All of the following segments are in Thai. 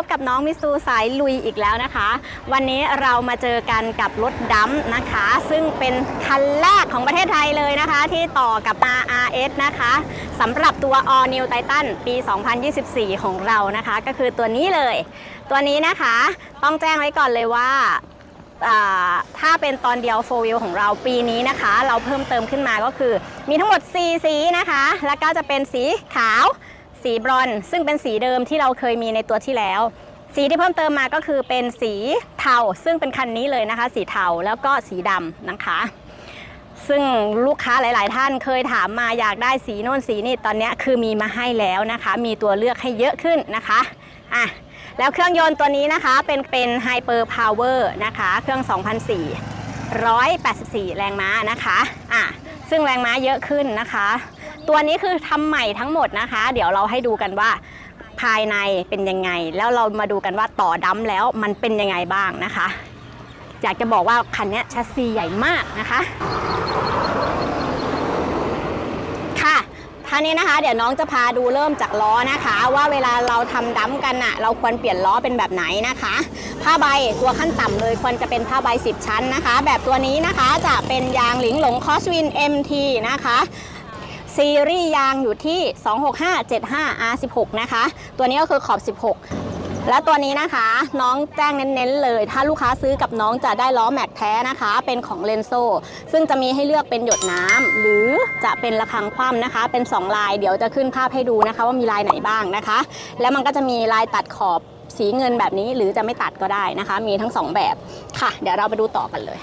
บกับน้องมิสูสายลุยอีกแล้วนะคะ วันนี้เรามาเจอกันกับรถดัมนะคะ ซึ่งเป็นคันแรกของประเทศไทยเลยนะคะ ที่ต่อกับ RRS นะคะสำหรับตัว All New Titan ปี 2024 ของเรานะคะ ก็คือตัวนี้เลย ตัวนี้นะคะต้องแจ้งไว้ก่อนเลยว่าถ้าเป็นตอนเดียวโฟวิลของเราปีนี้นะคะ เราเพิ่มเติมขึ้นมาก็คือ มีทั้งหมด 4 สีนะคะ แล้วก็จะเป็นสีขาว สีบรอนซ์ซึ่งเป็นสีเดิมที่เราเคยมีในตัวที่แล้ว สีที่เพิ่มเติมมาก็คือเป็นสีเทาซึ่งเป็นคันนี้เลยนะคะ สีเทาแล้วก็สีดำนะคะ ซึ่งลูกค้าหลาย ๆ ท่านเคยถามมาอยากได้สีโน่นสีนี่ตอนนี้คือมีมาให้แล้วนะคะ มีตัวเลือกให้เยอะขึ้นนะคะอะแล้วเครื่องยนต์ตัวนี้นะคะเป็นเป็นไฮเปอร์พาวเวอร์นะคะ เครื่อง 2004 184 แรงม้านะคะอะซึ่งแรงม้าเยอะขึ้นนะคะ ตัวนี้คือทำใหม่ทั้งหมดนะคะ เดี๋ยวเราให้ดูกันว่าภายในเป็นยังไง แล้วเรามาดูกันว่าต่อดัมแล้วมันเป็นยังไงบ้างนะคะ อยากจะบอกว่าคันนี้แชสซีใหญ่มากนะคะ ค่ะท่านี้นะคะ เดี๋ยวน้องจะพาดูเริ่มจากล้อนะคะ ว่าเวลาเราทำดัมกันอะเราควรเปลี่ยนล้อเป็นแบบไหนนะคะ ผ้าใบตัวขั้นต่ำเลยควรจะเป็นผ้าใบ 10 ชั้นนะคะ แบบตัวนี้นะคะจะเป็นยางหลิงหลงคอสวิน MT นะคะ ซีรีส์ยางอยู่ที่ 26575 R16 นะคะ ตัวนี้ก็คือขอบ 16 และตัวนี้นะคะน้องแจ้งเน้นๆเลย ถ้าลูกค้าซื้อกับน้องจะได้ล้อแม็กแท้นะคะ เป็นของเลนโซซึ่งจะมีให้เลือกเป็นหยดน้ำหรือจะเป็นระฆังคว่ำนะคะ เป็น 2 ลายเดี๋ยวจะขึ้นภาพให้ดูนะคะ ว่ามีลายไหนบ้างนะคะ แล้วมันก็จะมีลายตัดขอบสีเงินแบบนี้หรือจะไม่ตัดก็ได้นะคะ มีทั้งสองแบบค่ะ เดี๋ยวเราไปดูต่อกันเลย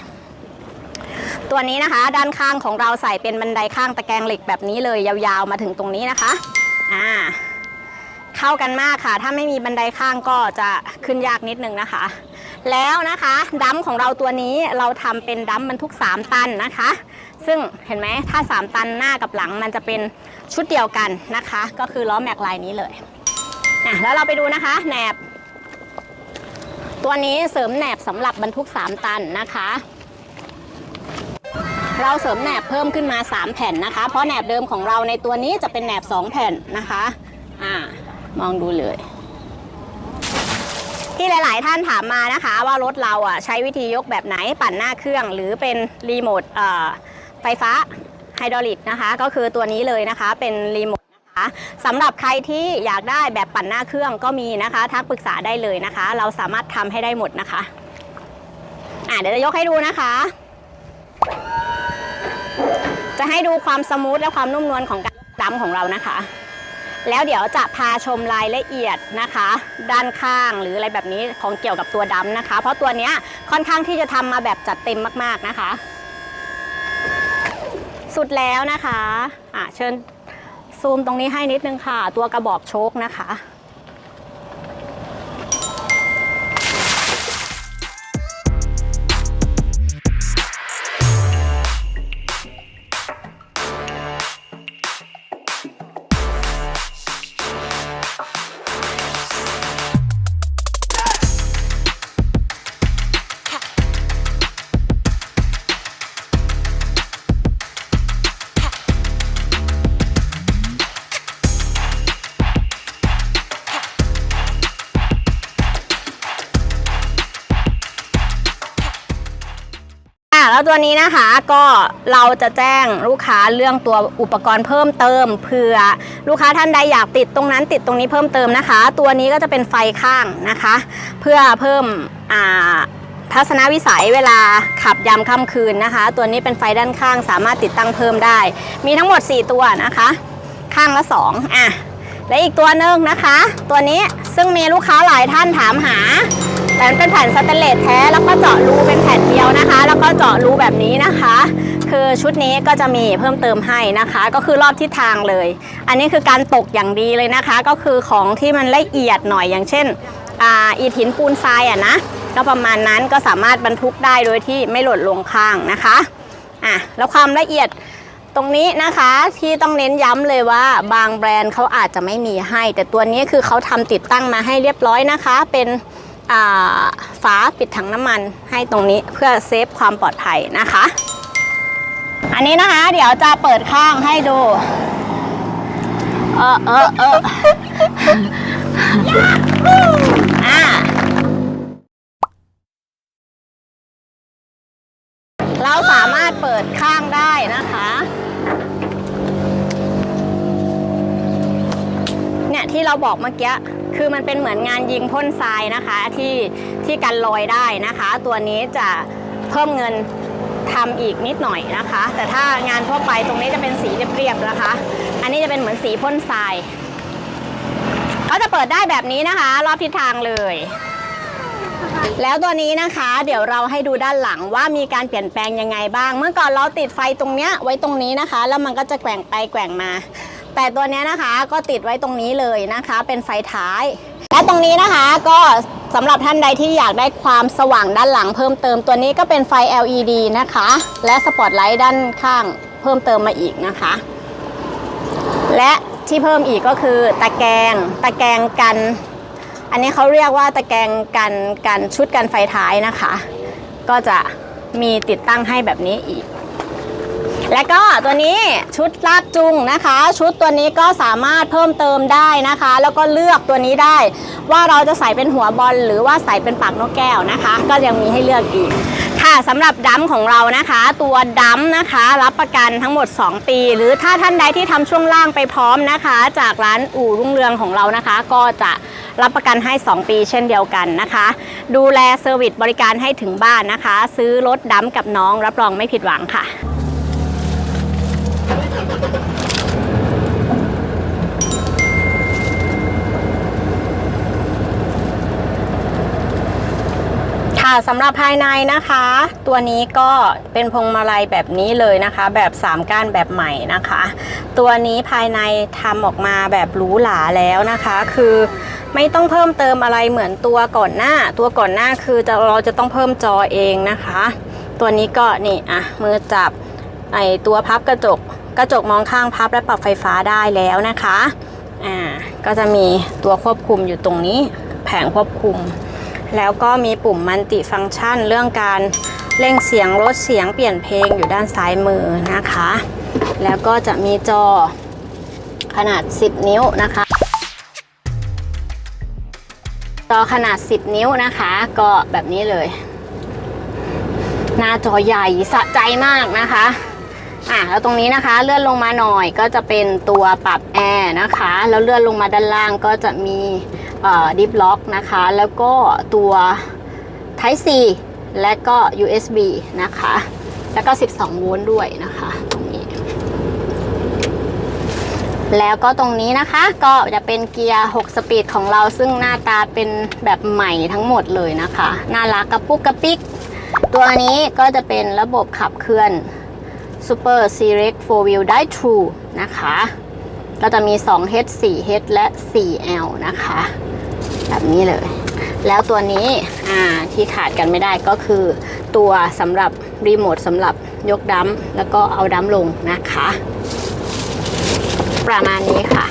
ตัวนี้นะคะ ด้านข้างของเราใส่เป็นบันไดข้างตะแกรงเหล็กแบบนี้เลยยาวๆมาถึงตรงนี้นะคะอ่าเข้ากันมากค่ะ ถ้าไม่มีบันไดข้างก็จะขึ้นยากนิดนึงนะคะ แล้วนะคะดัมของเราตัวนี้เราทำเป็นดัมบรรทุก 3 ตันนะคะ ซึ่งเห็นไหมถ้า 3 ตันหน้ากับหลังมันจะเป็นชุดเดียวกันนะคะ ก็คือล้อแม็กลายนี้เลยอะแล้วเราไปดูนะคะแหนบ ตัวนี้เสริมแหนบสำหรับบรรทุก 3 ตันนะคะ เราเสริมแหนบเพิ่มขึ้นมา 3 แผ่นนะคะ เพราะแหนบเดิมของเราในตัวนี้จะเป็นแหนบ 2 แผ่นนะคะอ่ามองดูเลยที่หลาย ๆ ท่านถามมานะคะ ว่ารถเราอะใช้วิธียกแบบไหนปั่นหน้าเครื่อง หรือเป็นรีโมทเอ่อไฟฟ้าไฮดรอลิกนะคะ ก็คือตัวนี้เลยนะคะเป็นรีโมทนะคะสำหรับใครที่อยากได้แบบปั่นหน้าเครื่องก็มีนะคะทักปรึกษาได้เลยนะคะ เราสามารถทำให้ได้หมดนะคะอะเดี๋ยวจะยกให้ดูนะคะ จะให้ดูความสมูทและความนุ่มนวลของการดัมของเรานะคะ แล้วเดี๋ยวจะพาชมรายละเอียดนะคะ ด้านข้างหรืออะไรแบบนี้ของเกี่ยวกับตัวดัมนะคะ เพราะตัวเนี้ยค่อนข้างที่จะทำมาแบบจัดเต็มมากๆนะคะ สุดแล้วนะคะอะเชิญซูมตรงนี้ให้นิดนึงค่ะ ตัวกระบอกโชคนะคะ แล้วตัวนี้นะคะก็เราจะแจ้งลูกค้าเรื่องตัวอุปกรณ์เพิ่มเติมเผื่อลูกค้าท่านใดอยากติดตรงนั้นติดตรงนี้เพิ่มเติมนะคะ ตัวนี้ก็จะเป็นไฟข้างนะคะ เพื่อเพิ่มทัศนวิสัยเวลาขับยามค่ำคืนนะคะ ตัวนี้เป็นไฟด้านข้างสามารถติดตั้งเพิ่มได้ มีทั้งหมด 4 ตัวนะคะ ข้างละ2อะและอีกตัวหนึ่งนะคะ ตัวนี้ซึ่งมีลูกค้าหลายท่านถามหา แต่มันเป็นแผ่นสแตนเลสแท้แล้วก็เจาะรูเป็นแผ่นเดียวนะคะ แล้วก็เจาะรูแบบนี้นะคะ คือชุดนี้ก็จะมีเพิ่มเติมให้นะคะ ก็คือรอบทิศทางเลย อันนี้คือการตกอย่างดีเลยนะคะ ก็คือของที่มันละเอียดหน่อยอย่างเช่นอ่าอิฐหินปูนทรายอะนะก็ประมาณนั้นก็สามารถบรรทุกได้โดยที่ไม่หล่นลงข้างนะคะอะแล้วความละเอียดตรงนี้นะคะที่ต้องเน้นย้ำเลยว่าบางแบรนด์เขาอาจจะไม่มีให้ แต่ตัวนี้คือเขาทำติดตั้งมาให้เรียบร้อยนะคะ เป็น ฝาปิดถังน้ำมันให้ตรงนี้เพื่อเซฟความปลอดภัยนะคะ อันนี้นะคะ เดี๋ยวจะเปิดข้างให้ดู เออเออเอออ่าเราสามารถเปิดข้างได้นะคะเนี่ยที่เราบอกเมื่อกี้ คือมันเป็นเหมือนงานยิงพ่นทรายนะคะที่ที่กันลอยได้นะคะ ตัวนี้จะเพิ่มเงินทำอีกนิดหน่อยนะคะ แต่ถ้างานทั่วไปตรงนี้จะเป็นสีเรียบๆนะคะ อันนี้จะเป็นเหมือนสีพ่นทรายเขาจะเปิดได้แบบนี้นะคะ รอบทิศทางเลย แล้วตัวนี้นะคะ เดี๋ยวเราให้ดูด้านหลังว่ามีการเปลี่ยนแปลงยังไงบ้าง เมื่อก่อนเราติดไฟตรงเนี้ยไว้ตรงนี้นะคะ แล้วมันก็จะแกว่งไปแกว่งมา แต่ตัวนี้นะคะก็ติดไว้ตรงนี้เลยนะคะ เป็นไฟท้าย และตรงนี้นะคะก็สำหรับท่านใดที่อยากได้ความสว่างด้านหลังเพิ่มเติมตัวนี้ก็เป็นไฟ LED นะคะ และสปอตไลท์ด้านข้างเพิ่มเติมมาอีกนะคะ และที่เพิ่มอีกก็คือตะแกรงตะแกรงกัน อันนี้เขาเรียกว่าตะแกรงกันกันชุดกันไฟท้ายนะคะ ก็จะมีติดตั้งให้แบบนี้อีก และก็ตัวนี้ชุดลากจูงนะคะ ชุดตัวนี้ก็สามารถเพิ่มเติมได้นะคะ แล้วก็เลือกตัวนี้ได้ ว่าเราจะใส่เป็นหัวบอลหรือว่าใส่เป็นปากนกแก้วนะคะ ก็ยังมีให้เลือกอีกค่ะสำหรับดัมของเรานะคะ ตัวดัมนะคะ รับประกันทั้งหมด 2 ปี หรือถ้าท่านใดที่ทำช่วงล่างไปพร้อมนะคะ จากร้านอู่รุ่งเรืองของเรานะคะ ก็จะรับประกันให้ 2 ปีเช่นเดียวกันนะคะ ดูแลเซอร์วิสบริการให้ถึงบ้านนะคะ ซื้อรถดัมกับน้องรับรองไม่ผิดหวังค่ะ ค่ะสำหรับภายในนะคะ ตัวนี้ก็เป็นพวงมาลัยแบบนี้เลยนะคะ แบบ3ก้านแบบใหม่นะคะ ตัวนี้ภายในทำออกมาแบบหรูหราแล้วนะคะ คือไม่ต้องเพิ่มเติมอะไรเหมือนตัวก่อนหน้า ตัวก่อนหน้าคือจะเราจะต้องเพิ่มจอเองนะคะ ตัวนี้ก็นี่อะมือจับไอตัวพับกระจกกระจกมองข้างพับและปรับไฟฟ้าได้แล้วนะคะอ่าก็จะมีตัวควบคุมอยู่ตรงนี้ แผงควบคุม แล้วก็มีปุ่มมัลติฟังก์ชัน เรื่องการเร่งเสียงลดเสียงเปลี่ยนเพลงอยู่ด้านซ้ายมือนะคะ แล้วก็จะมีจอขนาด 10 นิ้วนะคะ จอขนาด 10 นิ้วนะคะ ก็แบบนี้เลย หน้าจอใหญ่สะใจมากนะคะอะแล้วตรงนี้นะคะเลื่อนลงมาหน่อยก็จะเป็นตัวปรับแอร์นะคะ แล้วเลื่อนลงมาด้านล่างก็จะมี ดิฟล็อกนะคะ แล้วก็ตัว Type C และก็ USB นะคะ แล้วก็ 12 โวลต์ด้วยนะคะตรงนี้ แล้วก็ตรงนี้นะคะก็จะเป็นเกียร์ 6 สปีดของเราซึ่งหน้าตาเป็นแบบใหม่ทั้งหมดเลยนะคะ น่ารักกระปุกกระปิก ตัวนี้ก็จะเป็นระบบขับเคลื่อน Super Select 4 Wheel Drive True นะคะ ก็จะมี 2H 4H และ 4L นะคะ แบบนี้เลย แล้วตัวนี้ที่ขาดกันไม่ได้ก็คือ ตัวสำหรับรีโมทสำหรับยกดัมแล้วก็เอาดัมลงนะคะ ประมาณนี้ค่ะ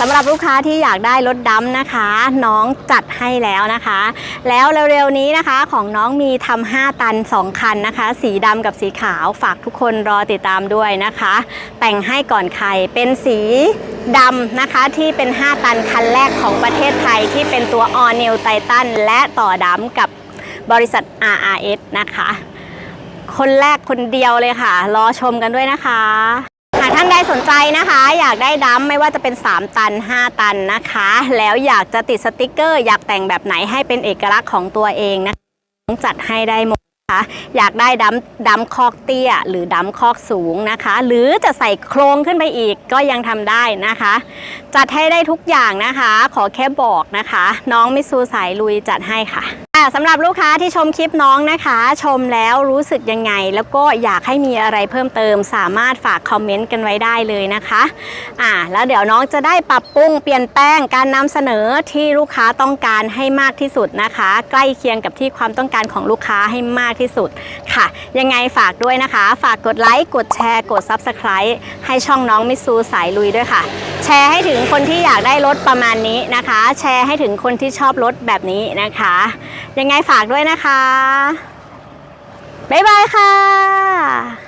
สำหรับลูกค้าที่อยากได้รถดำนะคะ น้องจัดให้แล้วนะคะ แล้วเร็วๆนี้นะคะ ของน้องมีทำ5ตัน 2 คันนะคะ สีดำกับสีขาวฝากทุกคนรอติดตามด้วยนะคะ แต่งให้ก่อนใครเป็นสีดำนะคะที่เป็น 5 ตันคันแรกของประเทศไทยที่เป็นตัว All New Titan และต่อดำกับบริษัท RRS นะคะ คนแรกคนเดียวเลยค่ะ รอชมกันด้วยนะคะากท่านใดสนใจนะคะ อยากได้ดัมไม่ว่าจะเป็น 3 ตัน 5 ตันนะคะ แล้วอยากจะติดสติกเกอร์ อยากแต่งแบบไหนให้เป็นเอกลักษณ์ของตัวเองนะคะต้องจัดให้ได้หมดนะคะอยากได้ดัมดัมคอกเตี้ย หรือดัมคอกสูงนะคะ หรือจะใส่โครงขึ้นไปอีกก็ยังทำได้นะคะ จัดให้ได้ทุกอย่างนะคะ ขอแค่บอกนะคะ น้องมิซูสายลุยจัดให้ค่ะ ค่ะสำหรับลูกค้าที่ชมคลิปน้องนะคะ ชมแล้วรู้สึกยังไง แล้วก็อยากให้มีอะไรเพิ่มเติม สามารถฝากคอมเมนต์กันไว้ได้เลยนะคะอ่าแล้วเดี๋ยวน้องจะได้ปรับปรุงเปลี่ยนแปลงการนำเสนอที่ลูกค้าต้องการให้มากที่สุดนะคะ ใกล้เคียงกับที่ความต้องการของลูกค้าให้มากที่สุดค่ะ ยังไงฝากด้วยนะคะ ฝากกดไลค์กดแชร์กด Subscribe ให้ช่องน้องมิซูสายลุยด้วยค่ะ แชร์ให้ถึงคนที่อยากได้รถประมาณนี้นะคะ แชร์ให้ถึงคนที่ชอบรถแบบนี้นะคะ ยังไงฝากด้วยนะคะ บ๊ายบายค่ะ